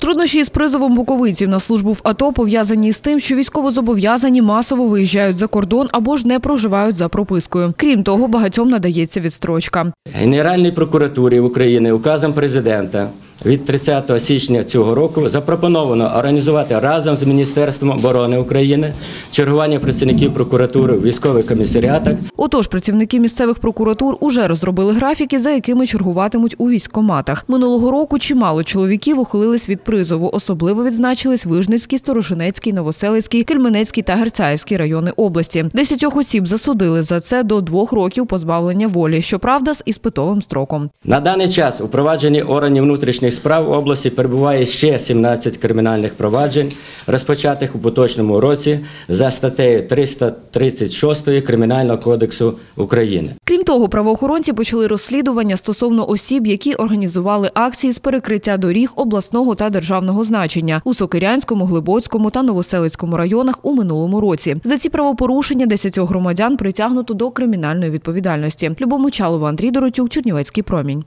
Труднощі із призовом буковиців на службу в АТО пов'язані з тим, що військовозобов'язані масово виїжджають за кордон або ж не проживають за пропискою. Крім того, багатьом надається відстрочка. Генеральній прокуратурі України указом президента від 30 січня цього року запропоновано організувати разом з Міністерством оборони України чергування працівників прокуратури в військових комісаріатах Отож, працівники місцевих прокуратур уже розробили графіки, за якими чергуватимуть у військкоматах. Минулого року чимало чоловіків ухилились від призову. Особливо відзначились Вижницький, Сторожинецький, Новоселицький, Кельменецький та Герцаївський райони області. Десятьох осіб засудили за це до двох років позбавлення волі. Щоправда, з іспитовим строком. На даний час у провадженні органів внутрішніх справ області перебуває ще 17 кримінальних проваджень, розпочатих у поточному році за статтею 336 Кримінального кодексу України. Крім того, правоохоронці почали розслідування стосовно осіб, які організували акції з перекриття доріг обласного та державного значення у Сокирянському, Глибоцькому та Новоселицькому районах у минулому році. За ці правопорушення 10 громадян притягнуто до кримінальної відповідальності. Любомучалова, Андрій Доротюк, Чернівецький промінь.